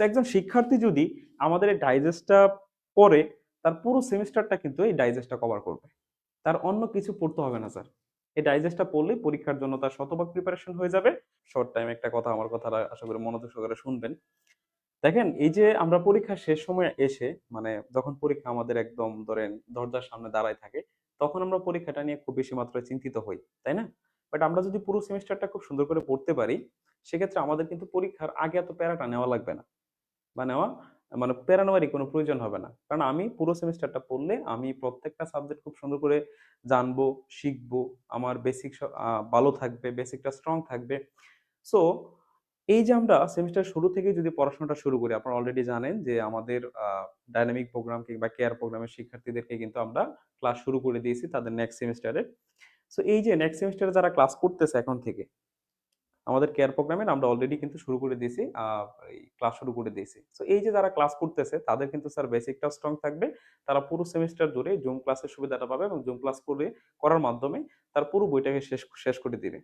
তো একজন শিক্ষার্থী যদি আমাদের এই ডাইজেস্টটা পড়ে, তার পুরো সেমিস্টারটা কিন্তু এই ডাইজেস্টটা কভার করবে। তার অন্য কিছু পড়তে হবে না, স্যার। এই ডাইজেস্টটা পড়লেই পরীক্ষার জন্য তার শতভাগ প্রিপারেশন হয়ে যাবে। শর্ট টাইম একটা কথা আমার কথাটা আশা করি মনোযোগ সহকারে শুনবেন। দেখেন, এই যে আমরা পরীক্ষা শেষ সময়ে এসে মানে যখন পরীক্ষা আমাদের একদম ধরেন দরজার সামনে দাঁড়ায় থাকে, তখন আমরা পরীক্ষাটা নিয়ে খুব বেশি মাত্রায় চিন্তিত হই, তাই না? বাট আমরা যদি পুরো সেমিস্টারটা খুব সুন্দর করে পড়তে পারি, সেক্ষেত্রে আমাদের কিন্তু পরীক্ষার আগে এত প্যারাটা নেওয়া লাগবে না। বা নেওয়া মানে প্যারা নেওয়ারই কোনো প্রয়োজন হবে না। কারণ আমি পুরো সেমিস্টারটা পড়লে আমি প্রত্যেকটা সাবজেক্ট খুব সুন্দর করে জানব, শিখব, আমার বেসিক ভালো থাকবে বেসিকটা স্ট্রং থাকবে। সো এই যে আমরা সেমিস্টার শুরু থেকে যদি পড়াশোনাটা শুরু করি, আপনারা অলরেডি জানেন যে আমাদের ডাইনামিক প্রোগ্রাম কিংবা কেয়ার প্রোগ্রামের শিক্ষার্থীদেরকে কিন্তু আমরা ক্লাস শুরু করে দিয়েছি তাদের নেক্সট সেমিস্টারে সো এই যে নেক্সট সেমিস্টারে যারা ক্লাস করতেছে এখন থেকে আমাদের কেয়ার প্রোগ্রামের আমরা অলরেডি কিন্তু শুরু করে দিয়েছি ক্লাস শুরু করে দিয়েছি। সো এই যে যারা ক্লাস করতেছে, তাদের কিন্তু স্যার বেসিকটা স্ট্রং থাকবে। তারা পুরো সেমিস্টার জুড়ে জুম ক্লাসের সুবিধাটা পাবে এবং জুম ক্লাস করে, করার মাধ্যমে তার পুরো বইটাকে শেষ শেষ করে দিবে।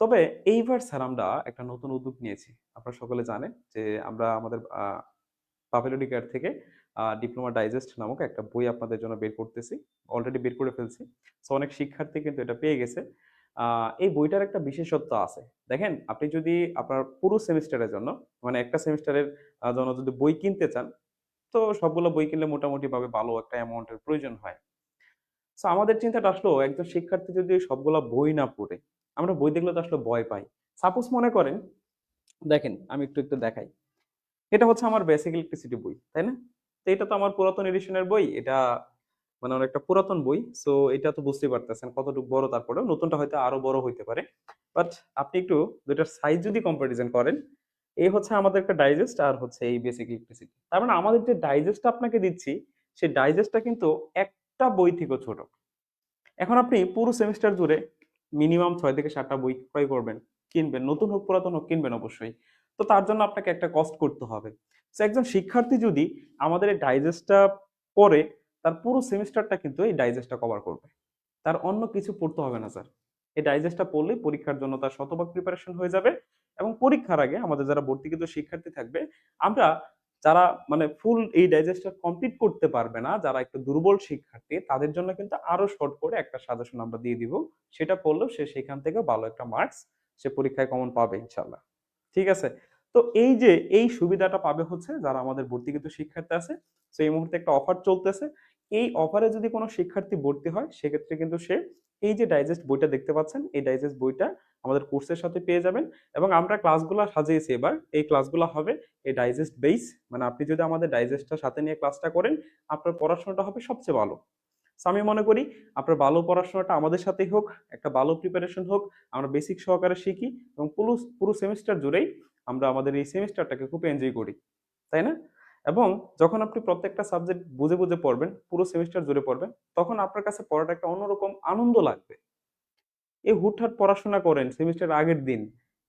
তবে এইবার স্যার আমরা একটা নতুন উদ্যোগ নিয়েছি। আপনারা সকলে জানেন যে আমরা আমাদের পাভেলোডি কেয়ার থেকে ডিপ্লোমা ডাইজেস্ট নামক একটা বই আপনাদের জন্য বের করতেছি। অলরেডি বের করে ফেলছি। সো অনেক শিক্ষার্থী কিন্তু এটা পেয়ে গেছে। এই বইটার একটা বিশেষত্ব আছে। দেখেন, আপনি যদি আপনার পুরো সেমিস্টারের জন্য মানে একটা সেমিস্টারের জন্য যদি বই কিনতে চান, তো সবগুলো বই কিনলে মোটামুটি ভাবে ভালো একটা অ্যামাউন্টের প্রয়োজন হয়। সো আমাদের চিন্তাটা আসলো, একজন শিক্ষার্থী যদি সবগুলা বই না পড়ে, আমরা বই দেখলে তো আসলে ভয় পাই। সাপোজ মনে করেন, দেখেন, আমি একটু একটু দেখাই। এটা হচ্ছে আমার বেসিক ইলেকট্রিসিটি বই, তাই না? তো এটা তো আমার পুরাতন এডিশনের বই, এটা মানে অনেকটা পুরাতন বই সো এটা তো বুঝতেই পারতেছেন কতটুকু বড় তারপরে নতুনটা হয়তো আরও বড় হইতে পারে। বাট আপনি একটু দুইটার সাইজ যদি কম্পারিজন করেন, এই হচ্ছে আমাদের একটা ডাইজেস্ট আর হচ্ছে এই বেসিক ইলেকট্রিসিটি তার মানে আমাদের যে ডাইজেস্টটা আপনাকে দিচ্ছি সেই ডাইজেস্টটা কিন্তু একটা বই থেকেও ছোট। এখন আপনি পুরো সেমিস্টার জুড়ে মিনিমাম ছয় থেকে সাতটা বই ক্রয় করবেন, কিনবেন, নতুন হোক, পুরাতন হোক, কিনবেন অবশ্যই। তো তার জন্য আপনাকে একটা কস্ট করতে হবে। তো একজন শিক্ষার্থী যদি আমাদের এই ডাইজেস্টটা পড়ে তার পুরো সেমিস্টারটা কিন্তু এই ডাইজেস্টটা কভার করবে। তার অন্য কিছু পড়তে হবে না স্যার এই ডাইজেস্টটা পড়লেই পরীক্ষার জন্য তার শতভাগ প্রিপারেশন হয়ে যাবে এবং পরীক্ষার আগে আমাদের যারা ভর্তিকৃত শিক্ষার্থী থাকবে, আমরা যারা মানে ফুল এই ডাইজেস্টটা কমপ্লিট করতে পারবে না, যারা একটু দুর্বল শিক্ষার্থী, তাদের জন্য কিন্তু আরও শর্ট করে একটা সাজেশন আমরা দিয়ে দিব। সেটা পড়লেও সে সেখান থেকে ভালো একটা মার্কস সে পরীক্ষায় কমন পাবে ইনশাল্লাহ ঠিক আছে? তো এই যে, এই সুবিধাটা পাবে হচ্ছে যারা আমাদের ভর্তিকৃত শিক্ষার্থী আছে এই মুহূর্তে একটা অফার চলতেছে। এই অফারে যদি কোনো শিক্ষার্থী ভর্তি হয়, সেক্ষেত্রে কিন্তু সে এই যে ডাইজেস্ট বইটা দেখতে পাচ্ছেন, এই ডাইজেস্ট বইটা আমাদের কোর্সের সাথে পেয়ে যাবেন এবং আমরা ক্লাসগুলো সাজিয়েছি এবার, এই ক্লাসগুলো হবে এই ডাইজেস্ট বেস মানে আপনি যদি আমাদের ডাইজেস্টটা সাথে নিয়ে ক্লাসটা করেন, আপনার পড়াশোনাটা হবে সবচেয়ে ভালো। আমি মনে করি আপনার ভালো পড়াশোনাটা আমাদের সাথেই হোক, একটা ভালো প্রিপারেশন হোক, আমরা বেসিক সহকারে শিখি এবং পুরো পুরো সেমিস্টার জুড়েই আমরা আমাদের এই সেমিস্টারটাকে খুব এনজয় করি। তাই না? এবং যখন আপনি প্রত্যেকটা সাবজেক্ট বুঝে বুঝে পড়বেন, পুরো সেমিস্টার জুড়ে পড়বেন, তখন আপনার কাছে পড়াটা একটা অন্যরকম আনন্দ লাগবে। এই হুটহাট পড়াশোনা করেন সেমিস্টার আগের দিন,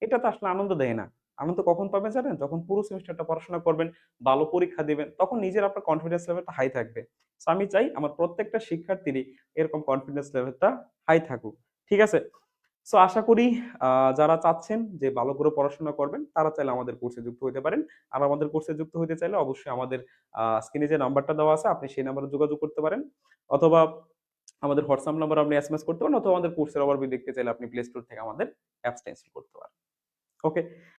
এটা তো আসলে আনন্দ দেয় না। আনন্দ কখন পাবেন জানেন? যখন পুরো সেমিস্টারটা পড়াশোনা করবেন, ভালো পরীক্ষা দিবেন, তখন নিজের আপনার কনফিডেন্স লেভেলটা হাই থাকবে। আমি চাই আমার প্রত্যেকটা শিক্ষার্থীরই এরকম কনফিডেন্স লেভেলটা হাই থাকুক। ঠিক আছে? সো আশা করি যারা চাচ্ছেন যে ভালো করে পড়াশোনা করবেন, তারা চাইলে আমাদের কোর্সে যুক্ত হতে পারেন। আর আমাদের কোর্সে যুক্ত হতে চাইলে অবশ্যই আমাদের স্ক্রিনে যে নাম্বারটা দেওয়া আছে, আপনি সেই নাম্বারে যোগাযোগ করতে পারেন। অথবা আমাদের হোয়াটসঅ্যাপ নাম্বার আপনি এসএমএস করতে পারেন, অথবা আমাদের কোর্সের ওভারভিউ দেখতে চাইলে আপনি প্লে স্টোর থেকে আমাদের অ্যাপস ইনস্টল করতে পারেন। ওকে